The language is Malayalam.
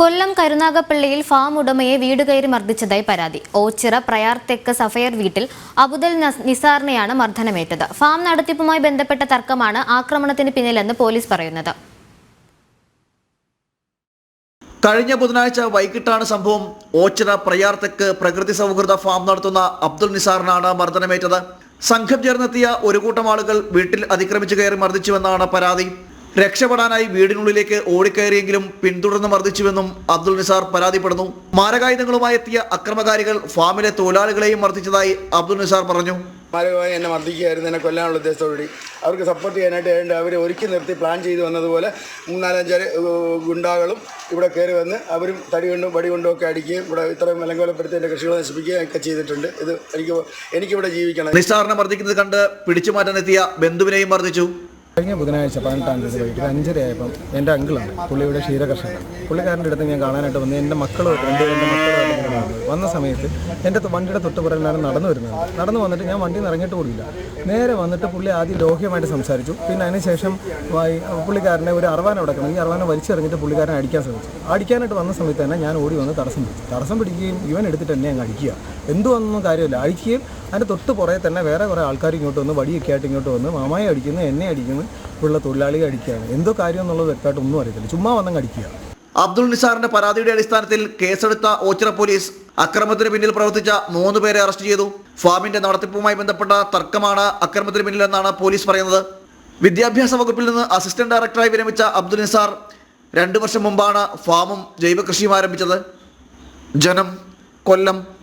കൊല്ലം കരുനാഗപ്പള്ളിയിൽ ഫാം ഉടമയെ വീട് കയറി മർദ്ദിച്ചതായി പരാതി. ഓച്ചിറ പ്രയാർ തെക്ക് സഫയർ വീട്ടിൽ അബുദൽ നസ്- നിസാറിനെയാണ് മർദ്ദനമേറ്റത്. ഫാം നടത്തിപ്പുമായി ബന്ധപ്പെട്ട തർക്കമാണ് ആക്രമണത്തിന് പിന്നിലെന്ന് പോലീസ് പറയുന്നത്. കഴിഞ്ഞ ബുധനാഴ്ച വൈകിട്ടാണ് സംഭവം. ഓച്ചിറ പ്രയാർ തെക്ക് പ്രകൃതി സൗഹൃദ ഫാം നടത്തുന്ന അബ്ദുൽ നിസാറിനാണ് മർദ്ദനമേറ്റത്. സംഘം ചേർന്നെത്തിയ ഒരു കൂട്ടം ആളുകൾ വീട്ടിൽ അതിക്രമിച്ചു കയറി മർദ്ദിച്ചുവെന്നാണ് പരാതി. രക്ഷപ്പെടാനായി വീടിനുള്ളിലേക്ക് ഓടിക്കയറിയെങ്കിലും പിന്തുടർന്ന് മർദ്ദിച്ചുവെന്നും അബ്ദുൾ നിസാർ പരാതിപ്പെടുന്നു. മാരകായുധങ്ങളുമായി എത്തിയ അക്രമകാരികൾ ഫാമിലെ തൊഴിലാളികളെയും മർദ്ദിച്ചതായി അബ്ദുൾ നിസാർ പറഞ്ഞു. മാരകമായി എന്നെ മർദ്ദിക്കുകയായിരുന്നു. എന്നെ കൊല്ലാനുള്ള ഉദ്ദേശത്തോടുകൂടി. അവർക്ക് സപ്പോർട്ട് ചെയ്യാനായിട്ട് ഏതാണ്ട് അവരെ ഒരുക്കി നിർത്തി പ്ലാൻ ചെയ്തു വന്നതുപോലെ മൂന്നാലഞ്ച് ഗുണ്ടാകളും ഇവിടെ കയറി വന്ന് അവരും തടി കൊണ്ടും വടി കൊണ്ടും ഒക്കെ അടിക്കുകയും ഇവിടെ ഇത്രയും മലങ്കോലപ്പെടുത്തി എന്റെ കൃഷികൾ നശിപ്പിക്കുകയും ഒക്കെ ചെയ്തിട്ടുണ്ട്. ഇത് എനിക്ക് എനിക്കിവിടെ ജീവിക്കണം. നിസ്സാറിനെ മർദ്ദിക്കുന്നത് കണ്ട് പിടിച്ചു മാറ്റാനെത്തിയ ബന്ധുവിനെയും മർദ്ദിച്ചു. കഴിഞ്ഞ ബുധനാഴ്ച പതിനെട്ടാം തീയതി വൈകിട്ട് അഞ്ചരയായപ്പം എന്റെ അങ്കിളാണ്. പുള്ളിയുടെ ക്ഷീരകർഷകൻ പുള്ളിക്കാരന്റെ അടുത്ത് ഞാൻ കാണാനായിട്ട് വന്ന് എന്റെ മക്കളോ രണ്ട് എന്റെ മക്കളോ വന്നു. സമയത്ത് എന്റെ വണ്ടിയുടെ തൊട്ട് നടന്നു വരുന്നത്. നടന്നു വന്നിട്ട് ഞാൻ വണ്ടിയിൽ നിന്ന് ഇറങ്ങിയിട്ട് നേരെ വന്നിട്ട് പുള്ളി ആദ്യം ലോഹ്യമായിട്ട് സംസാരിച്ചു. പിന്നെ അതിനുശേഷം പുള്ളിക്കാരനെ ഒരു അറവാന കിടന്നു. ഈ അറവാന വലിച്ചെറിഞ്ഞിട്ട് പുള്ളിക്കാരനെ അടിക്കാൻ ശ്രമിച്ചു. അടിക്കാനായിട്ട് വന്ന സമയത്ത് തന്നെ ഞാൻ ഓടി വന്ന് തടസ്സം പിടിച്ചു. തടസ്സം പിടിക്കുകയും ഇവൻ എടുത്തിട്ട് എന്നെ അങ്ങ് അടിക്കുക. എന്തുവന്നൊന്നും കാര്യമില്ല. അഴിക്കുകയും അതിന്റെ തൊട്ട് പുറകെ തന്നെ വേറെ കുറേ ആൾക്കാർ ഇങ്ങോട്ട് വന്ന് വടിയൊക്കെ ആയിട്ട് ഇങ്ങോട്ട് വന്ന് മാമായി അടിക്കുന്നു എന്നെ അടിക്കുന്നു ഉള്ള തൊഴിലാളിയെ അടിക്കുകയാണ്. എന്തോ കാര്യം എന്നുള്ളത് വ്യക്തമായിട്ട് ഒന്നും അറിയത്തില്ല. ചുമ്മാ വന്നങ്ങ് അടിക്കുക. അബ്ദുൾ നിസാറിന്റെ പരാതിയുടെ അടിസ്ഥാനത്തിൽ കേസെടുത്ത ഓച്ചിറ പോലീസ് അക്രമത്തിന് പിന്നിൽ പ്രവർത്തിച്ച മൂന്ന് പേരെ അറസ്റ്റ് ചെയ്തു. ഫാമിന്റെ നടത്തിപ്പുമായി ബന്ധപ്പെട്ട തർക്കമാണ് അക്രമത്തിന് പിന്നിലെന്നാണ് പോലീസ് പറയുന്നത്. വിദ്യാഭ്യാസ വകുപ്പിൽ നിന്ന് അസിസ്റ്റന്റ് ഡയറക്ടറായി വിരമിച്ച അബ്ദുൽ നിസാർ രണ്ടു വർഷം മുമ്പാണ് ഫാമും ജൈവകൃഷിയും ആരംഭിച്ചത്. ജനം കൊല്ലം